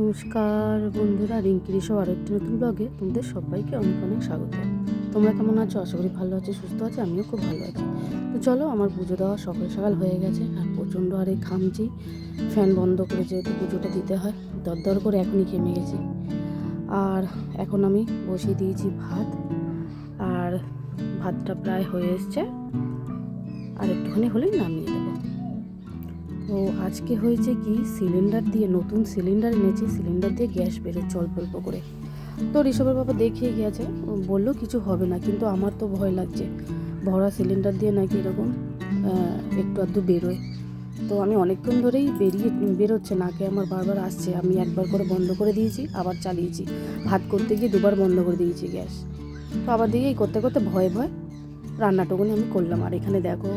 নমস্কার বন্ধুরা, রিঙ্কি ঋষভ আরও একটি নতুন ব্লগে তোমাদের সবাইকে অনেক অনেক স্বাগত। তোমরা কেমন আছো? আশা করি ভালো আছো, সুস্থ আছো, আমিও খুব ভালো আছি। তো চলো, আমার পুজো দেওয়া সকাল সকাল হয়ে গেছে, আর প্রচণ্ড হারে ঘামছি। ফ্যান বন্ধ করে যেহেতু পুজোটা দিতে হয়, দরদর করে এখনই ঘেমে গেছি। আর এখন আমি বসিয়ে দিয়েছি ভাত, আর ভাতটা প্রায় হয়ে এসছে। আর একটুখানি হলেই নামিয়ে দেবো। তো আজকে হয়েছে কি সিলিন্ডার দিয়ে, নতুন সিলিন্ডার এনেছি সিলিন্ডার দিয়ে গ্যাস বেরোচ্ছে অল্প অল্প করে। তো ঋষভের বাবা দেখিয়ে ও বলল কিছু হবে না, কিন্তু আমার তো ভয় লাগছে। ভরা সিলিন্ডার দিয়ে নাকি এরকম একটু আধটু বেরোয়। তো আমি অনেকক্ষণ ধরেই বেরিয়ে, বেরোচ্ছে, নাকে আমার বারবার আসছে। আমি একবার করে বন্ধ করে দিয়েছি, আবার চালিয়েছি। ভাত করতে গিয়ে দুবার বন্ধ করে দিয়েছি গ্যাস। তো আবার দিয়ে এই করতে করতে ভয়ে ভয় রান্নাটুকুনি আমি করলাম। আর এখানে দেখো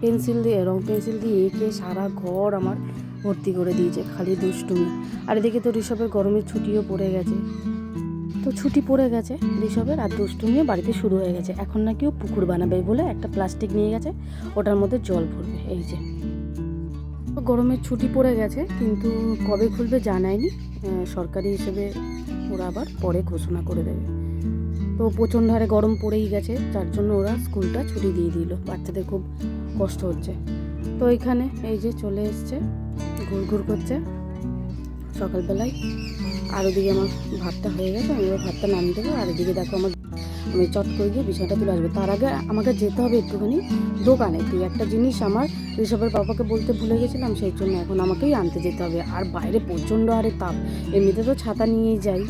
পেন্সিল দিয়ে রং পেন্সিল দিয়ে এঁকে সারা ঘর আমার ভর্তি করে দিয়েছে, খালি দুষ্টুমি। আর এদিকে তো ঋষভের গরমের ছুটিও পড়ে গেছে। তো ছুটি পড়ে গেছে, ঋষভের, আর দুষ্টুমিও বাড়িতে শুরু হয়ে গেছে। এখন নাকি ও পুকুর বানাবে বলে একটা প্লাস্টিক নিয়ে গেছে, ওটার মধ্যে জল ভরবে, এই যে। গরমের ছুটি পড়ে গেছে, কিন্তু কবে খুলবে জানায়নি। সরকারি হিসেবে ওরা আবার পরে ঘোষণা করে দেবে। তো প্রচণ্ড হারে গরম পড়েই গেছে, যার জন্য ওরা স্কুলটা ছুটি দিয়ে দিল। বাচ্চাদের খুব কষ্ট হচ্ছে। তো এখানে এই যে চলে এসছে, ঘুর ঘুর করছে। সকালবেলায় আর ওদিকে আমার ভাতটা হয়ে গেছে, আমি এবার ভাতটা নামিয়ে দেবো। আর এদিকে দেখো আমার, আমি চট করে গিয়ে বিছানাটা তুলে আসব। তার আগে আমাকে যেতে হবে একটুখানি দোকানে। তুই একটা জিনিস আমার ঋষভের বাবাকে বলতে ভুলে গেছিলাম, সেই জন্য এখন আমাকেই আনতে যেতে হবে। আর বাইরে প্রচণ্ড আরে তাপ। এমনিতে তো ছাতা নিয়েই যাই।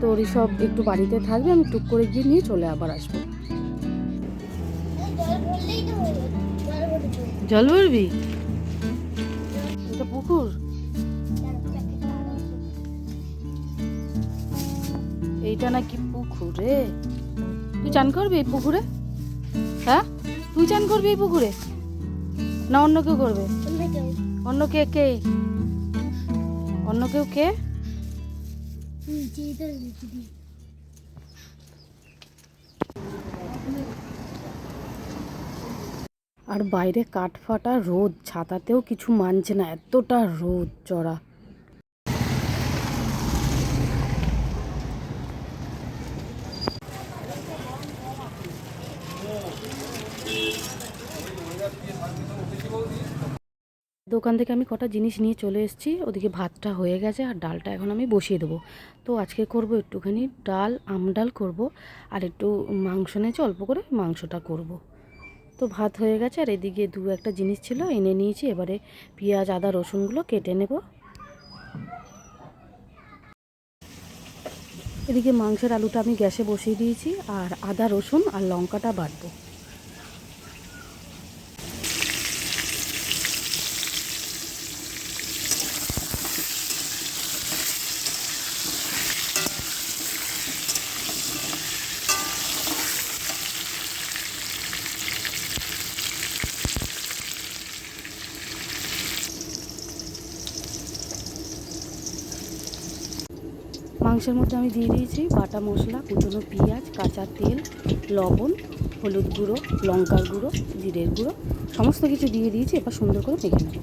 তো ঋষভ একটু বাড়িতে থাকবে, আমি টুক করে গিয়ে নিয়ে চলে আবার আসব। জল ভরবি? এটা পুকুর? এইটা নাকি পুকুর? তুই চান করবি এই পুকুরে? হ্যাঁ? তুই চান করবি এই পুকুরে? না অন্য কেউ করবে? অন্য কে কে? অন্য কেউ কে? আর বাইরে কাঠ ফাটা রোদ, ছাতাতেও কিছু মানছে না, এতটা রোদ চড়া দোকান থেকে আমি কটা জিনিস নিয়ে চলে এসেছি, ওদিকে ভাতটা হয়ে গেছে আর ডালটা এখন আমি বসিয়ে দেবো। তো আজকে করব একটুখানি ডাল, আম ডাল করব, আর একটু মাংস নিয়েছি, অল্প করে মাংসটা করব। তো ভাত হয়ে গেছে আর এদিকে দু একটা জিনিস ছিল, এনে নিয়েছি। এবারে পেঁয়াজ, আদা, রসুনগুলো কেটে নেব। এদিকে মাংসের আলুটা আমি গ্যাসে বসিয়ে দিয়েছি আর আদা, রসুন আর লঙ্কাটা বাটবো। মাংসের মধ্যে আমি দিয়ে দিয়েছি বাটা মশলা, কুচনো পেঁয়াজ, কাঁচা তেল, লবণ, হলুদ গুঁড়ো, লঙ্কার গুঁড়ো, জিরের গুঁড়ো, সমস্ত কিছু দিয়ে দিয়েছি, এবার সুন্দর করে মেখে নেব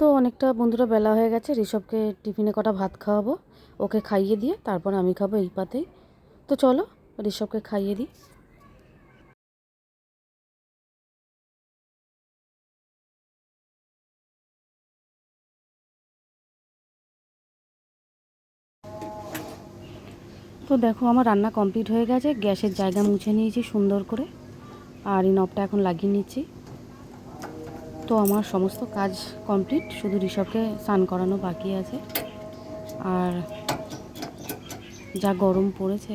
তো অনেকটা বন্ধুরা বেলা হয়ে গেছে, ঋষভকে টিফিনে কটা ভাত খাওয়াবো, ওকে খাইয়ে দিয়ে তারপর আমি খাব এই পাতেই। তো চলো, ঋষভকে খাইয়ে দিই। তো দেখো, আমার রান্না কমপ্লিট হয়ে গেছে, গ্যাসের জায়গা মুছে নিয়েছি সুন্দর করে, আর এই নবটা এখন লাগিয়ে নিচ্ছি। তো আমার সমস্ত কাজ কমপ্লিট, শুধু ঋষভকে স্নান করানো বাকি আছে। আর যা গরম পড়েছে,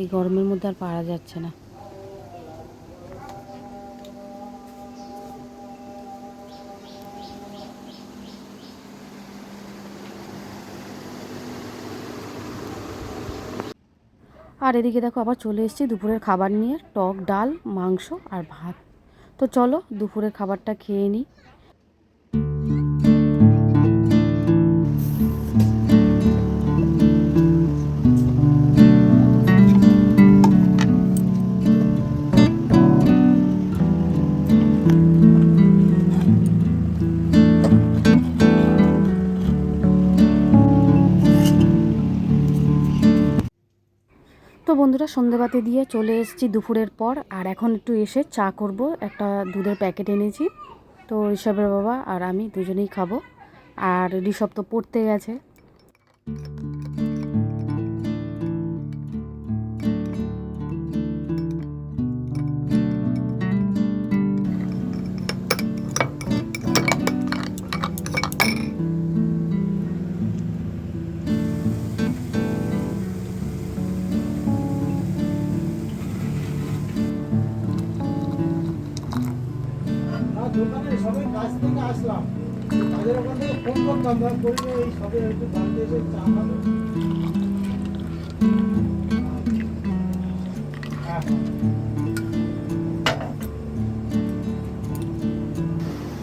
এই গরমের মধ্যে আর পারা যাচ্ছে না। আর এদিকে দেখো, আবার চলে এসেছি দুপুরের খাবার নিয়ে, টক ডাল, মাংস আর ভাত। তো চলো দুপুরে খাবারটা খেয়ে নিই। তো বন্ধুরা সন্ধেবাতি দিয়ে চলে এসেছি দুপুরের পর, আর এখন একটু এসে চা করব। একটা দুধের প্যাকেট এনেছি। তো ঋষভের বাবা আর আমি দুজনেই খাব। আর ঋষভ তো পড়তে গেছে। দোকানে সবাই কাজ থেকে আসলাম। ওখান থেকে ফোন করতাম ধর এই সবে একটু এসে চা হ্যাঁ।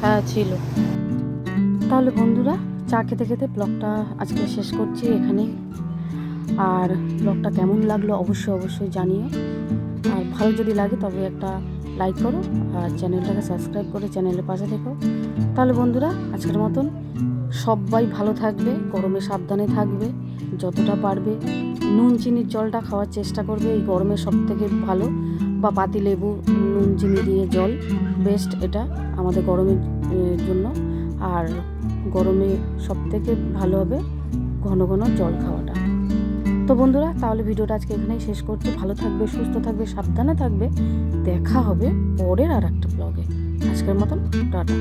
হ্যাঁ ছিল। তাহলে বন্ধুরা, চা খেতে খেতে ব্লগটা আজকে শেষ করছি এখানে আর ব্লগটা কেমন লাগল অবশ্যই অবশ্যই জানিও। আর ভালো যদি লাগে তবে একটা লাইক করো আর চ্যানেলটাকে সাবস্ক্রাইব করে চ্যানেলের পাশে থেকো। তাহলে বন্ধুরা, আজকের মতন সবাই ভালো থাকবে, গরমে সাবধানে থাকবে, যতটা পারবে নুন চিনির জলটা খাওয়ার চেষ্টা করবে, এই গরমে সব থেকে ভালো। বা পাতি লেবু, নুন চিনি দিয়ে জল বেস্ট এটা আমাদের গরমের জন্য। আর গরমে সব থেকে ভালো হবে ঘন ঘন জল খাওয়াটা। তো বন্ধুরা, তাহলে ভিডিওটা আজকে এখানেই শেষ করছি। ভালো থাকবে, সুস্থ থাকবে, সাবধানে থাকবে। দেখা হবে পরের আর একটা ব্লগে আজকের মতন, টাটা।